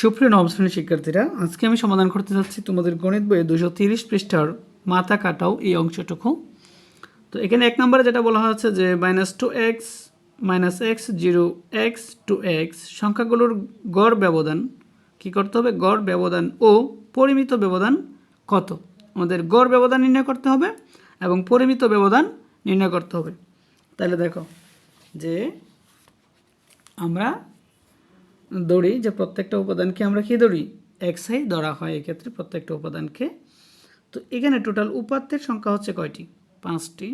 সুপ্রিয় নবম শ্রেণির শিক্ষার্থীরা, আজকে আমি সমাধান করতে যাচ্ছি তোমাদের গণিত বইয়ে দুশো তিরিশ পৃষ্ঠার মাথা কাটাও এই অংশটুকু। তো এখানে এক নম্বরে যেটা বলা হচ্ছে যে minus two x minus x zero x two x সংখ্যাগুলোর গড় ব্যবধান কী করতে হবে? গড় ব্যবধান ও পরিমিত ব্যবধান কত? আমাদের গড় ব্যবধান নির্ণয় করতে হবে এবং পরিমিত ব্যবধান নির্ণয় করতে হবে। তাহলে দেখো যে আমরা দৌড়ি, যে প্রত্যেকটা উপাদানকে আমরা কি দৌড়ি? এক্সাই ধরা হয় এক্ষেত্রে প্রত্যেকটা উপাদানকে। তো এখানে টোটাল উপাত্তের সংখ্যা হচ্ছে কয়টি? পাঁচটি।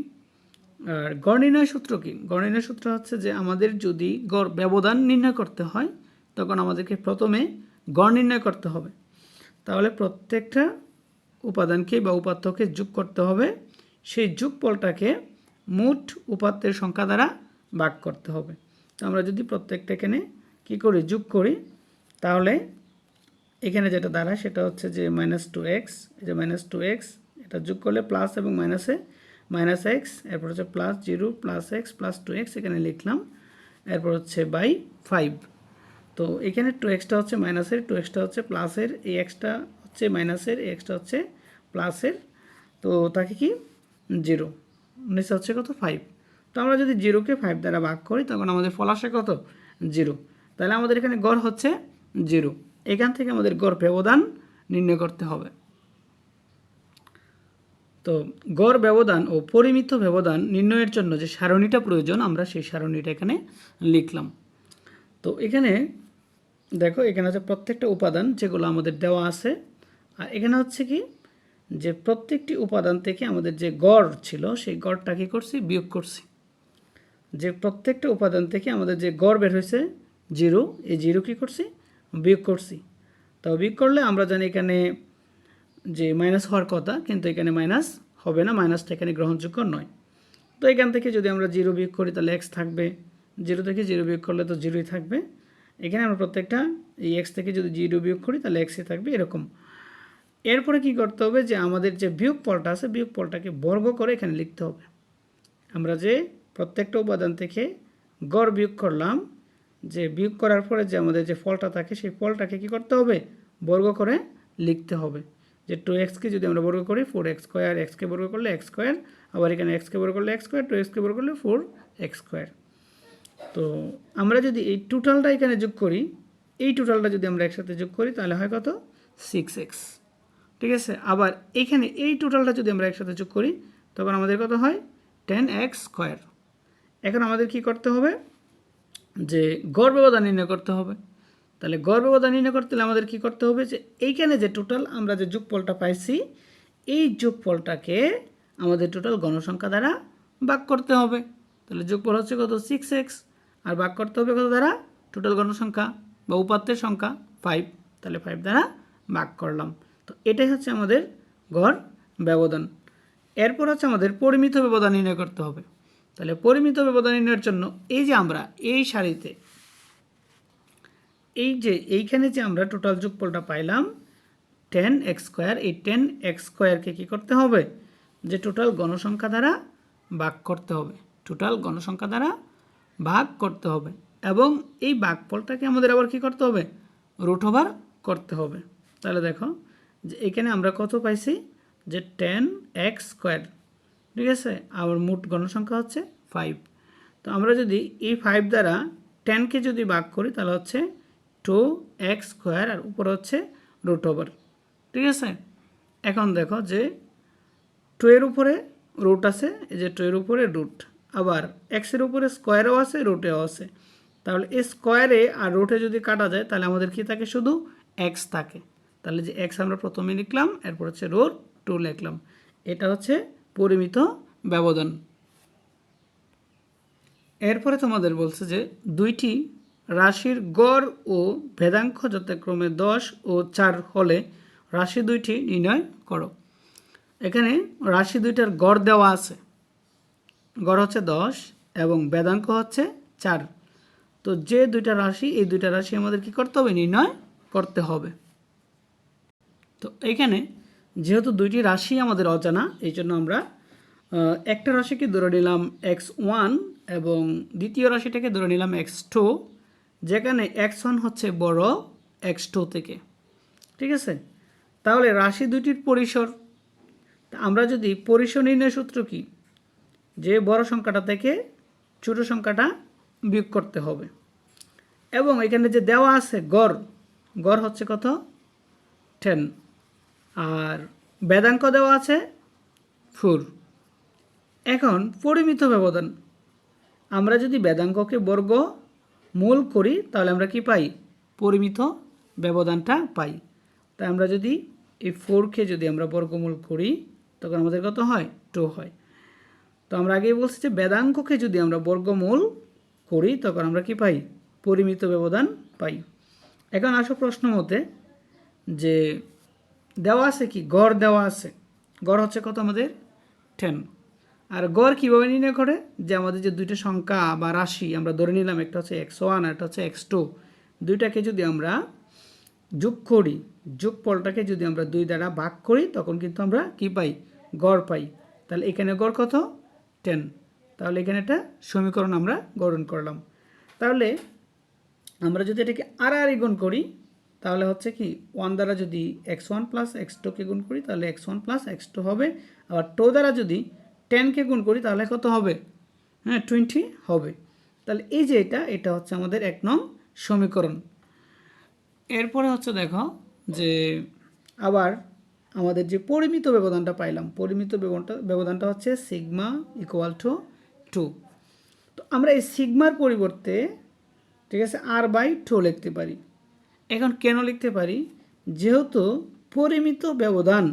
আর গড় নির্ণয় সূত্র কি? গড় নির্ণয় সূত্র হচ্ছে যে আমাদের যদি গড় ব্যবধান নির্ণয় করতে হয়, তখন আমাদেরকে প্রথমে গড় নির্ণয় করতে হবে। তাহলে প্রত্যেকটা উপাদানকে বা উপাত্তকে যোগ করতে হবে। সেই যোগফলটাকে মোট উপাত্তের সংখ্যা দ্বারা ভাগ করতে হবে। তো আমরা যদি প্রত্যেকটা এখানে কী করি? যোগ করি। তাহলে এখানে যেটা দাঁড়ায় সেটা হচ্ছে যে মাইনাস টু এক্স যে মাইনাস টু এক্স এটা যোগ করলে প্লাস এবং মাইনাসে মাইনাস এক্স এরপর হচ্ছে plus zero plus x plus two x এখানে লিখলাম। এরপর হচ্ছে বাই ফাইভ তো এখানে টু এক্সটা হচ্ছে মাইনাসের টু এক্সটা হচ্ছে প্লাসের এই এক্সটা হচ্ছে মাইনাসের এই এক্সটা হচ্ছে প্লাসের তো তাকে কি? জিরো নিচে হচ্ছে কত? ফাইভ তো আমরা যদি জিরোকে ফাইভ দ্বারা ভাগ করি, তখন আমাদের ফল আসে কত? জিরো তাহলে আমাদের এখানে গড় হচ্ছে জিরো। এখান থেকে আমাদের গড় ব্যবধান নির্ণয় করতে হবে। তো গড় ব্যবধান ও পরিমিত ব্যবধান নির্ণয়ের জন্য যে সারণীটা প্রয়োজন, আমরা সেই সারণীটা এখানে লিখলাম। তো এখানে দেখো, এখানে হচ্ছে প্রত্যেকটা উপাদান যেগুলো আমাদের দেওয়া আছে। আর এখানে হচ্ছে কি, যে প্রত্যেকটি উপাদান থেকে আমাদের যে গড় ছিল, সেই গড়টা কী করছি? বিয়োগ করছি। যে প্রত্যেকটা উপাদান থেকে আমাদের যে গড় বের হয়েছে জিরো, এই জিরো কী করছি? বিয়োগ করছি। তো বিয়োগ করলে আমরা জানি এখানে যে মাইনাস হওয়ার কথা, কিন্তু এখানে মাইনাস হবে না মাইনাসটা এখানে গ্রহণযোগ্য নয়। তো এখান থেকে যদি আমরা জিরো বিয়োগ করি, তাহলে এক্স থাকবে। জিরো থেকে জিরো বিয়োগ করলে তো জিরোই থাকবে। এখানে আমরা প্রত্যেকটা, এই এক্স থেকে যদি জিরো বিয়োগ করি, তাহলে এক্সই থাকবে এরকম। এরপরে কি করতে হবে যে আমাদের যে বিয়োগ ফলটা আছে, বিয়োগ ফলটাকে বর্গ করে এখানে লিখতে হবে। আমরা যে প্রত্যেকটা উপাদান থেকে গড় বিয়োগ করলাম যে বিয়োগ করার পরে যে আমাদের যে ফলটা থাকে, সেই ফলটাকে কি করতে হবে? বর্গ করে লিখতে হবে। যে টু এক্সকে যদি আমরা বর্গ করি ফোর এক্স স্কোয়ার এক্সকে বর্গ করলে এক্স স্কোয়ার আবার এখানে এক্সকে বর্গ করলে এক্স স্কোয়ার টু এক্সকে বর্গ করলে ফোর এক্স স্কোয়ার তো আমরা যদি এই টোটালটা এখানে যোগ করি, এই টোটালটা যদি আমরা একসাথে যোগ করি, তাহলে হয় কত? সিক্স এক্স ঠিক আছে? আবার এখানে এই টোটালটা যদি আমরা একসাথে যোগ করি, তখন আমাদের কত হয়? টেন এক্স স্কোয়ার এখন আমাদের কি করতে হবে? যে গড় ব্যবধান নির্ণয় করতে হবে। তাহলে গড় ব্যবধান নির্ণয় করতে হলে আমাদের কি করতে হবে যে, এইখানে যে টোটাল আমরা যে যোগফলটা পাইছি, এই যোগফলটাকে আমাদের টোটাল গণসংখ্যা দ্বারা ভাগ করতে হবে। তাহলে যোগফল হচ্ছে কত? সিক্স এক্স আর ভাগ করতে হবে কত দ্বারা? টোটাল গণসংখ্যা বা উপাত্তের সংখ্যা ফাইভ তাহলে ফাইভ দ্বারা ভাগ করলাম। তো এটাই হচ্ছে আমাদের গড় ব্যবধান। এরপর হচ্ছে আমাদের পরিমিত ব্যবধান নির্ণয় করতে হবে। তাহলে পরিমিত ব্যবধান নির্ণয়ের জন্য এই যে আমরা, এই সারিতে, এই যে এইখানে যে আমরা টোটাল যোগফলটা পাইলাম টেন এক্স স্কোয়ার এই টেন এক্স স্কোয়ারকে কী করতে হবে? যে টোটাল গণসংখ্যা দ্বারা ভাগ করতে হবে। টোটাল গণসংখ্যা দ্বারা ভাগ করতে হবে। এবং এই ভাগফলটাকে আমাদের আবার কি করতে হবে? রুট ওভার করতে হবে। তাহলে দেখো যে এখানে আমরা কত পাইছি? যে টেন এক্স স্কোয়ার ঠিক আছে? আর মোট গণসংখ্যা হচ্ছে ফাইভ তো আমরা যদি এই ফাইভ দ্বারা টেনকে যদি ভাগ করি, তাহলে হচ্ছে টু এক্স স্কোয়ার আর উপরে হচ্ছে রুট ওভার ঠিক আছে? এখন দেখো যে টু এর উপরে রুট আছে, এই যে টু এর উপরে রুট আবার এক্সের উপরে স্কোয়ারও আছে রুটেও আছে। তাহলে এই স্কোয়ারে আর রুটে যদি কাটা যায়, তাহলে আমাদের কি থাকে? শুধু এক্স থাকে। তাহলে যে এক্স আমরা প্রথমে লিখলাম, এরপর হচ্ছে রুট টু লিখলাম। এটা হচ্ছে পরিমিত ব্যবধান। এরপরে তোমাদের বলছে যে দুইটি রাশির গড় ও ভেদাঙ্ক যথাক্রমে দশ ও চার হলে রাশি দুইটি নির্ণয় করো। এখানে রাশি দুইটার গড় দেওয়া আছে। গড় হচ্ছে দশ এবং বেদাঙ্ক হচ্ছে চার। তো যে দুইটা রাশি, এই দুইটা রাশি আমাদের কি করতে হবে? নির্ণয় করতে হবে। তো এইখানে যেহেতু দুইটি রাশি আমাদের অজানা, এই জন্য আমরা একটা রাশিকে ধরে নিলাম এক্স ওয়ান এবং দ্বিতীয় রাশিটাকে ধরে নিলাম এক্স টু, যেখানে এক্স ওয়ান হচ্ছে বড় এক্স টু থেকে। ঠিক আছে? তাহলে রাশি দুটির পরিসর। আমরা যদি পরিসর নির্ণয় সূত্র কি? যে বড় সংখ্যাটা থেকে ছোট সংখ্যাটা বিয়োগ করতে হবে। এবং এখানে যে দেওয়া আছে গড় গড় হচ্ছে কত? টেন আর বেদাঙ্ক দেওয়া আছে ফোর। এখন পরিমিত ব্যবধান। আমরা যদি বেদাঙ্ককে বর্গ মূল করি, তাহলে আমরা কি পাই? পরিমিত ব্যবধানটা পাই। তাই আমরা যদি এই ফোরকে যদি আমরা বর্গমূল করি, তখন আমাদের কত হয়? টু হয়। তো আমরা আগেই বলছি যে বেদাঙ্ককে যদি আমরা বর্গমূল করি, তখন আমরা কি পাই? পরিমিত ব্যবধান পাই। এখন আসো প্রশ্ন মতে যে দেওয়া আছে কি? গড় দেওয়া আছে। গড় হচ্ছে কত আমাদের? টেন আর গড় কীভাবে নির্ণয় করে? যে আমাদের যে দুইটা সংখ্যা বা রাশি আমরা ধরে নিলাম, একটা হচ্ছে এক্স ওয়ান একটা হচ্ছে এক্স টু দুইটাকে যদি আমরা যোগ করি, যোগফলটাকে যদি আমরা দুই দ্বারা ভাগ করি, তখন কিন্তু আমরা কি পাই? গড় পাই। তাহলে এখানে গড় কত? টেন তাহলে এখানে একটা সমীকরণ আমরা গঠন করলাম। তাহলে আমরা যদি এটাকে আর গুণ করি তাহলে হচ্ছে কি ওয়ান দ্বারা যদি এক্স ওয়ান প্লাস এক্স টুকে গুণ করি, তাহলে x one plus x two হবে। আবার টু দ্বারা যদি টেনকে গুণ করি, তাহলে কত হবে? হ্যাঁ টোয়েন্টি হবে। তাহলে এই যে এটা এটা হচ্ছে আমাদের এক নং সমীকরণ। এরপরে হচ্ছে দেখো যে আবার আমাদের যে পরিমিত ব্যবধানটা পাইলাম, পরিমিত ব্যবধানটা ব্যবধানটা হচ্ছে সিগমা ইকুয়াল টু টু তো আমরা এই সিগমার পরিবর্তে, ঠিক আছে আর বাই টু লিখতে পারি। এখন কেন লিখতে পারি? যেহেতু পরিমিত ব্যবধান,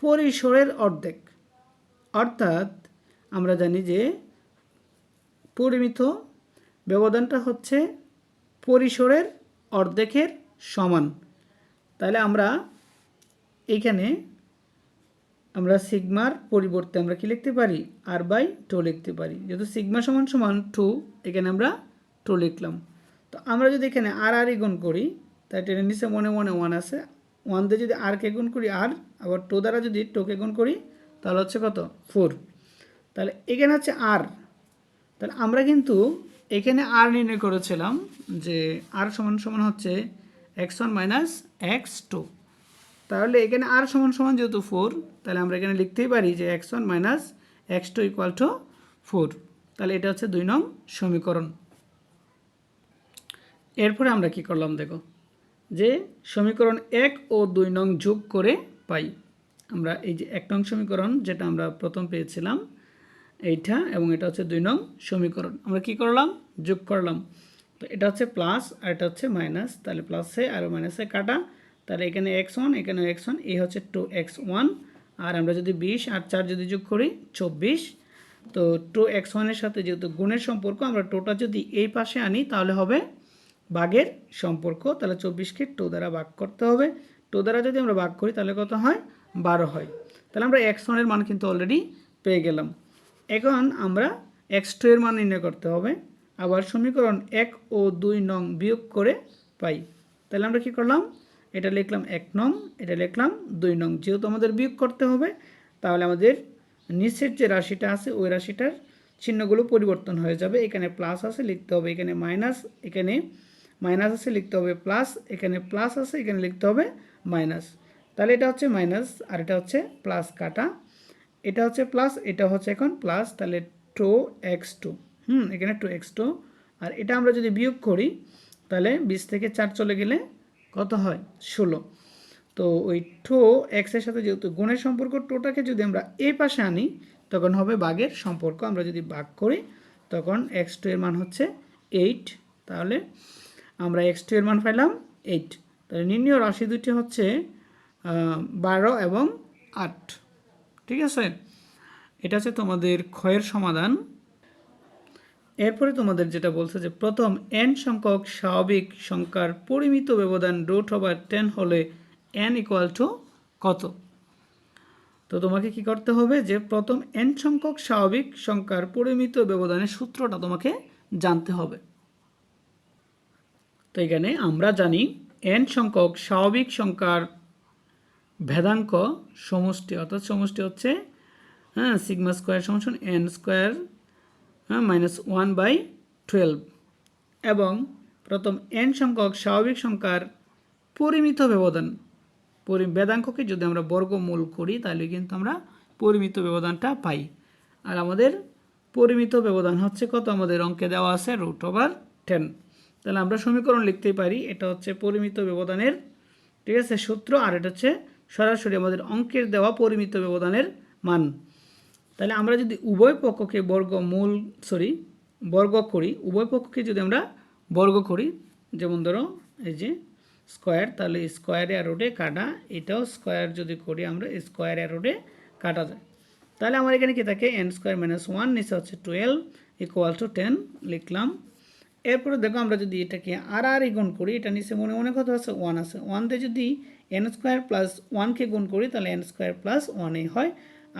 পরিসরের অর্ধেক। অর্থাৎ আমরা জানি যে পরিমিত ব্যবধানটা হচ্ছে পরিসরের অর্ধেকের সমান। তাহলে আমরা এখানে আমরা সিগমার পরিবর্তে আমরা কি লিখতে পারি? আর বাই টু লিখতে পারি। যেহেতু সিগমা সমান সমান টু, এখানে আমরা টু লিখলাম। তো আমরা যদি এখানে আর আর গুণ করি তাই টেনের নিচে মনে মনে ওয়ান আছে। ওয়ান দিয়ে যদি আরকে গুণ করি আর আবার টু দ্বারা যদি টোকে গুণ করি, তাহলে হচ্ছে কত? ফোর তাহলে এখানে হচ্ছে আর তাহলে আমরা কিন্তু এখানে আর নির্ণয় করেছিলাম যে আর সমান সমান হচ্ছে x one minus x two তাহলে এখানে আর সমান সমান যেহেতু ফোর তাহলে আমরা এখানে লিখতেই পারি যে x one minus x two equal to four তাহলে এটা হচ্ছে দুই নং সমীকরণ। এরপরে আমরা কি করলাম দেখো? যে সমীকরণ এক ও দুই নং যোগ করে পাই। আমরা এই যে এক নং সমীকরণ যেটা আমরা প্রথম পেয়েছিলাম, এইটা এবং এটা হচ্ছে দুই নং সমীকরণ। আমরা কি করলাম? যোগ করলাম। তো এটা হচ্ছে প্লাস আর এটা হচ্ছে মাইনাস তাহলে প্লাসে আর মাইনাসে কাটা। তাহলে এখানে এক্স ওয়ান এখানে এক্স ওয়ান এই হচ্ছে টু এক্স ওয়ান আর আমরা যদি বিশ আর চার যদি যোগ করি, চব্বিশ। তো টু এক্স ওয়ানের সাথে যেহেতু গুণের সম্পর্ক, আমরা টোটা যদি এই পাশে আনি, তাহলে হবে বাঘের সম্পর্ক, তাহলে চব্বিশকে টু দ্বারা ভাগ করতে হবে। টু দ্বারা যদি আমরা ভাগ করি, তাহলে কত হয়? বারো হয়। তাহলে আমরা এক্স ওয়ানের মান কিন্তু অলরেডি পেয়ে গেলাম। এখন আমরা এক্স টু এর মান নির্ণয় করতে হবে। আবার সমীকরণ এক ও দুই নং বিয়োগ করে পাই। তাহলে আমরা কি করলাম? এটা লিখলাম এক নং, এটা লিখলাম দুই নং। যেহেতু আমাদের বিয়োগ করতে হবে, তাহলে আমাদের নিচের যে রাশিটা আছে, ওই রাশিটার চিহ্নগুলো পরিবর্তন হয়ে যাবে। এখানে প্লাস আছে, লিখতে হবে। এখানে মাইনাস এখানে মাইনাস আছে লিখতে হবে প্লাস এখানে প্লাস আছে, এখানে লিখতে হবে মাইনাস তাহলে এটা হচ্ছে মাইনাস আর এটা হচ্ছে প্লাস কাটা। এটা হচ্ছে প্লাস এটা হচ্ছে এখন প্লাস তাহলে টু এক্স টু হুম, এখানে টু এক্স টু আর এটা আমরা যদি বিয়োগ করি, তাহলে বিশ থেকে চার চলে গেলে কত হয়? ষোলো। তো ওই টু এক্সের সাথে যেহেতু গুণের সম্পর্ক টোটাকে যদি আমরা এই পাশে আনি, তখন হবে বাঘের সম্পর্ক। আমরা যদি ভাগ করি, তখন এক্স টু এর মান হচ্ছে এইট তাহলে আমরা এক্স টু এর মান পাইলাম এইট তাহলে নির্ণয় রাশি দুটি হচ্ছে বারো এবং আট। ঠিক আছে? এটা হচ্ছে তোমাদের ক্ষয়ের সমাধান। এরপরে তোমাদের যেটা বলছে যে প্রথম এন সংখ্যক স্বাভাবিক সংখ্যার পরিমিত ব্যবধান রুট ওভার টেন হলে এন ইকুয়াল টু কত? তো তোমাকে কি করতে হবে যে প্রথম এন সংখ্যক স্বাভাবিক সংখ্যার পরিমিত ব্যবধানের সূত্রটা তোমাকে জানতে হবে। তো এখানে আমরা জানি এন সংখ্যক স্বাভাবিক সংখ্যার ভেদাঙ্ক সমষ্টি, অর্থাৎ সমষ্টি হচ্ছে হ্যাঁ সিগমা স্কোয়ার সমান এন স্কোয়ার হ্যাঁ মাইনাস ওয়ান বাই টুয়েলভ এবং প্রথম এন সংখ্যক স্বাভাবিক সংখ্যার পরিমিত ব্যবধান, পরি বেদাঙ্ককে যদি আমরা বর্গমূল করি, তাহলে কিন্তু আমরা পরিমিত ব্যবধানটা পাই। আর আমাদের পরিমিত ব্যবধান হচ্ছে কত? আমাদের অঙ্কে দেওয়া আছে রুট ওভার টেন তাহলে আমরা সমীকরণ লিখতেই পারি। এটা হচ্ছে পরিমিত ব্যবধানের, ঠিক আছে, সূত্র, আর এটা হচ্ছে সরাসরি আমাদের অঙ্কের দেওয়া পরিমিত ব্যবধানের মান। তাহলে আমরা যদি উভয় পক্ষকে বর্গ মূল সরি বর্গ করি, উভয় পক্ষকে যদি আমরা বর্গ করি, যেমন ধরো, এই যে স্কোয়ার তাহলে স্কোয়ার অ্যারোডে কাটা, এটাও স্কোয়ার যদি করি আমরা স্কোয়ার অ্যারোডে কাটা যায়। তাহলে আমার এখানে কি থাকে? এন স্কোয়ার মাইনাস ওয়ান নিচে হচ্ছে টুয়েলভ ইকুয়াল টু টেন লিখলাম। এরপরে দেখো আমরা যদি এটাকে আর আর গুণ করি, এটা নিচে মনে মনে কত আছে ওয়ান আছে। ওয়ান দিয়ে যদি এন স্কোয়ার প্লাস ওয়ানকে গুণ করি, তাহলে এন স্কোয়ার প্লাস ওয়ানে হয়।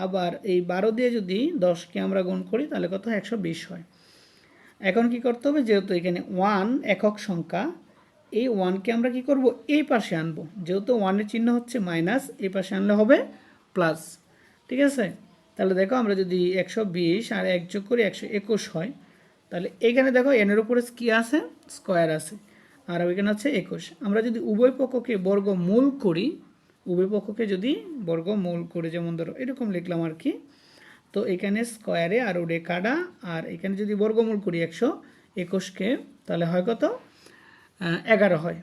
আবার এই বারো দিয়ে যদি দশকে আমরা গুণ করি, তাহলে কত একশো বিশ হয়। এখন কি করতে হবে? যেহেতু এখানে ওয়ান একক সংখ্যা, এই ওয়ানকে আমরা কি করব? এই পাশে আনব। যেহেতু ওয়ানের চিহ্ন হচ্ছে মাইনাস এই পাশে আনলে হবে প্লাস ঠিক আছে? তাহলে দেখো আমরা যদি একশো বিশ আর এক যোগ করি, একশো একুশ হয়। তাহলে এখানে দেখো এনের উপরে কি আছে? স্কোয়ার আছে। আর ওইখানে আছে একুশ। আমরা যদি উভয় পক্ষকে বর্গমূল করি, উভয় পক্ষকে যদি বর্গমূল করে, যেমন ধরো, এরকম লিখলাম আর কি, তো এখানে স্কোয়ারে আর ওডে কাটা, আর এখানে যদি বর্গমূল করি একশো একুশকে, তাহলে হয় কত? এগারো হয়।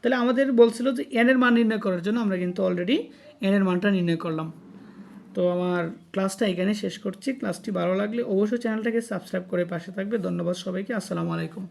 তাহলে আমাদের বলছিল যে এনের মান নির্ণয় করার জন্য আমরা কিন্তু অলরেডি এনের মানটা নির্ণয় করলাম। তো আমার ক্লাসটা এখানে শেষ করছি। ক্লাসটি ভালো লাগলে অবশ্যই চ্যানেলটাকে সাবস্ক্রাইব করে পাশে থাকবে। ধন্যবাদ সবাইকে। আসসালামু আলাইকুম।